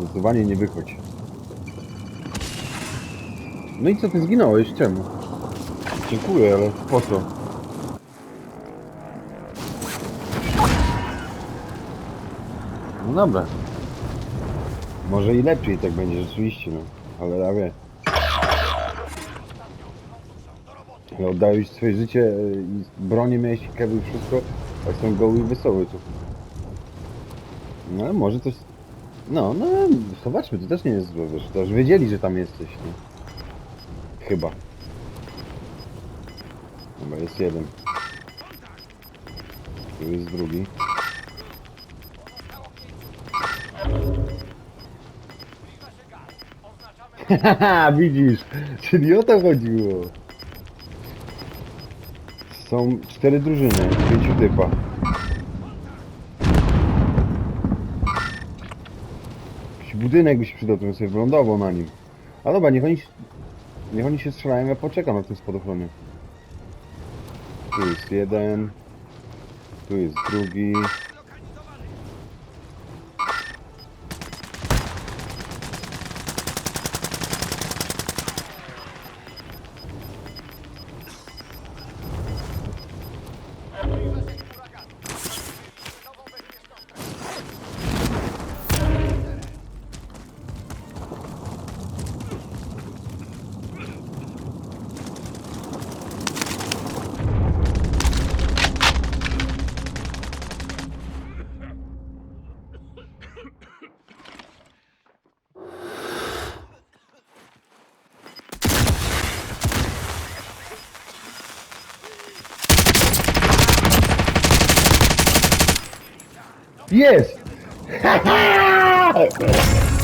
Zdecydowanie nie wychodź. No i co, ty zginąłeś? Czemu? Dziękuję, ale po co? No dobra. Może i lepiej tak będzie rzeczywiście, no. Ale ja wiem. Ale oddałeś swoje życie e, i bronię miałeś i wszystko, a jestem goły i wesoły tu. No może coś... No, no, zobaczmy, to też nie jest złe, wiesz, to już wiedzieli, że tam jesteś, nie? Chyba. Dobra, jest jeden. Tu jest drugi. Haha, widzisz, czyli o to chodziło. Są cztery drużyny, pięciu typa. Jakiś budynek by się przydał, to bym sobie wylądował na nim. A dobra, niech oni, niech oni się strzelają, ja poczekam na tym spadochronie. Tu jest jeden. Tu jest drugi. Jest!